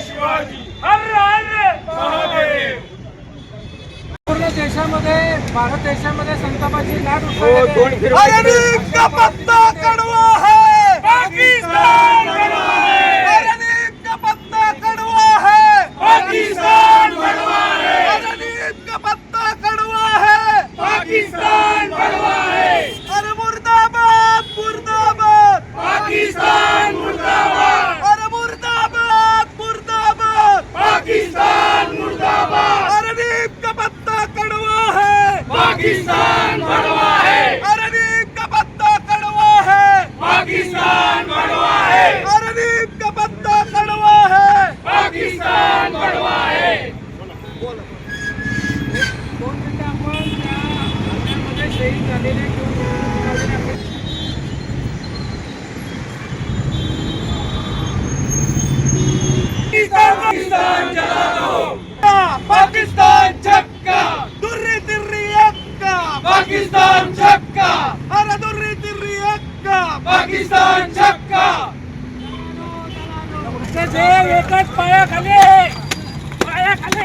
शिवाजी! महाराज पूर्ण देशामध्ये भारत देशामध्ये संतापाची लाट उसळलेली आहे. अरे का पत्ता कड़वा है पाकिस्तान कड़वा है अरे का पत्ता कड़वा है पाकिस्तान कड़वा है अरे का पत्ता कड़वा है पाकिस्तान कड़वा है अरे मुर्दाबाद मुर्दाबाद पाकिस्तान मुर्दाबाद अरे मुर्दाबाद मुर्दाबाद पाकिस्तान मुर्दाबाद अरे नीम का पत्ता कड़वा है पाकिस्तान कड़वा है अरे नीम का पत्ता कड़वा है पाकिस्तान कड़वा है अरे नीम का पत्ता कड़वा है पाकिस्तान कड़वा है दोन मिनिटं आपण त्या हल्ल्यामध्ये झालेले किंवा पाकिस्तान पाकिस्तान छक्का. दुर्री तिर्री अक्का पाकिस्तान छक्का. अरे दुर्री तिर्री अक्का पाकिस्तान छक्का. जे एकच पायाखाली पायाखाली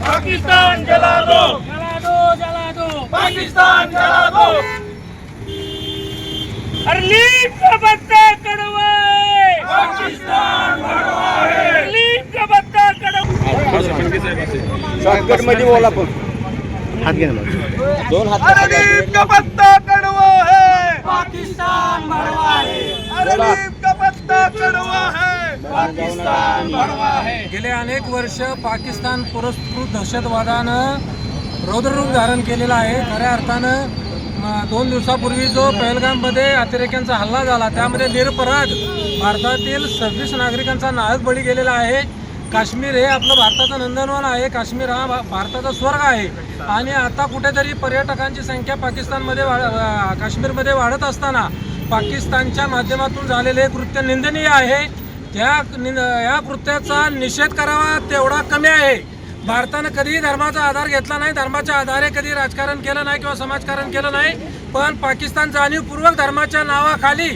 पाकिस्तान जला दो जला दो जला दो पाकिस्तान जला दो लीप का पत्ता कड़वा. पाकिस्तान लीप का पत्ता कड़वा शॉर्टकटमध्ये बोला पण. हात घ्या ना दोन हात नीम का पत्ता कड़वा है पाकिस्तान भरवा है कड़वा है। पाकिस्तान कड़वा है। गेले अनेक वर्ष पाकिस्तान पुरस्कृत दहशतवादानं रौद्ररूप धारण केलेलं आहे. खऱ्या अर्थानं दोन दिवसापूर्वी जो पहलगाममध्ये अतिरेक्यांचा हल्ला झाला त्यामध्ये निरपराध भारतातील सव्वीस नागरिकांचा नाहक बळी गेलेला आहे. काश्मीर हे आपलं भारताचं नंदनवन आहे. काश्मीर हा भा- भारताचा स्वर्ग आहे. आणि आता कुठेतरी पर्यटकांची संख्या पाकिस्तानमध्ये काश्मीरमध्ये वाढत असताना पाकिस्तानच्या माध्यमातून झालेले हे कृत्य निंदनीय आहे. त्या या कृत्याचा निषेध करावा तेवढा कमी आहे. भारतानं कधीही धर्माचा आधार घेतला नाही धर्माच्या आधारे कधी राजकारण केलं नाही किंवा समाजकारण केलं नाही पण पाकिस्तान जाणीवपूर्वक धर्माच्या नावाखाली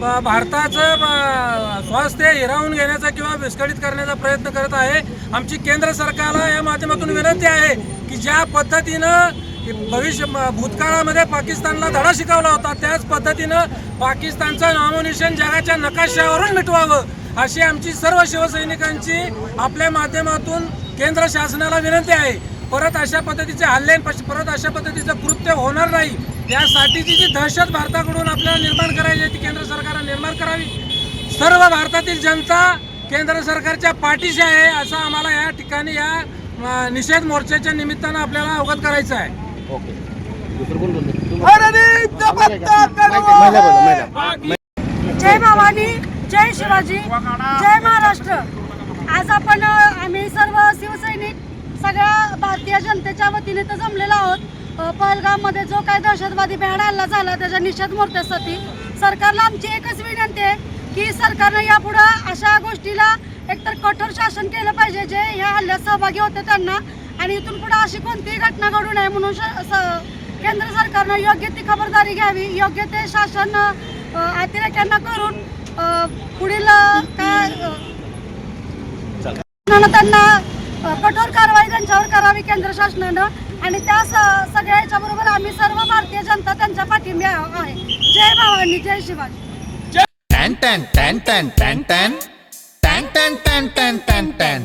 ब- भारताचं स्वास्थ्य हिरावून घेण्याचा किंवा विस्कळीत करण्याचा प्रयत्न करत आहे. आमची केंद्र सरकारला या माध्यमातून विनंती आहे की ज्या पद्धतीनं भविष्य म- भूतकाळामध्ये पाकिस्तानला धडा शिकवला होता. त्याच पद्धतीनं पाकिस्तानचं नॉमिनेशन जगाच्या नकाशावरून मिटवावं अशी आमची सर्व शिवसैनिकांची आपल्या माध्यमातून केंद्र शासनाला विनंती आहे. परत अशा पद्धतीचे हल्ले परत अशा पद्धतीचं कृत्य होणार नाही. यासाठीची जी दहशत भारताकडून आपल्याला निर्माण करायची आहे ती केंद्र सरकारने निर्माण करावी. सर्व भारतातील जनता केंद्र सरकारच्या पाठीशी आहे असं आम्हाला या ठिकाणी या निषेध मोर्चाच्या निमित्तानं आपल्याला अवगत करायचं आहे. ओके. दुसरं कोण बोलतो जय भवानी जय शिवाजी जय महाराष्ट्र. आज आपण आम्ही सर्व शिवसैनिक सगळ्या भारतीय जनतेच्या वतीने तर जमलेलो आहोत. पहलगाममध्ये जो काय दहशतवादी भ्याड हल्ला झाला त्याच्या निषेध मोर्चासाठी सरकारला आमची एकच विनंती आहे की सरकारनं यापुढं अशा गोष्टीला एकतर कठोर शासन केलं पाहिजे जे ह्या हल्ल्यात सहभागी होते त्यांना आणि इथून पुढे अशी कोणतीही घटना घडू नये म्हणून केंद्र सरकारनं योग्य ती खबरदारी घ्यावी योग्य ते शासन अतिरेक्यांना करून पुढील काय शासनानं त्यांना कठोर कारवाई त्यांच्यावर करावी केंद्र शासनानं आणि त्या स- सगळ्या याच्याबरोबर आम्ही सर्व भारतीय जनता त्यांच्या पाठिंब्या आहे जय भवानी जय शिवाजी टॅन टॅन टॅन टॅन टॅन टॅन टॅन टॅन टॅन टॅन टॅन टॅन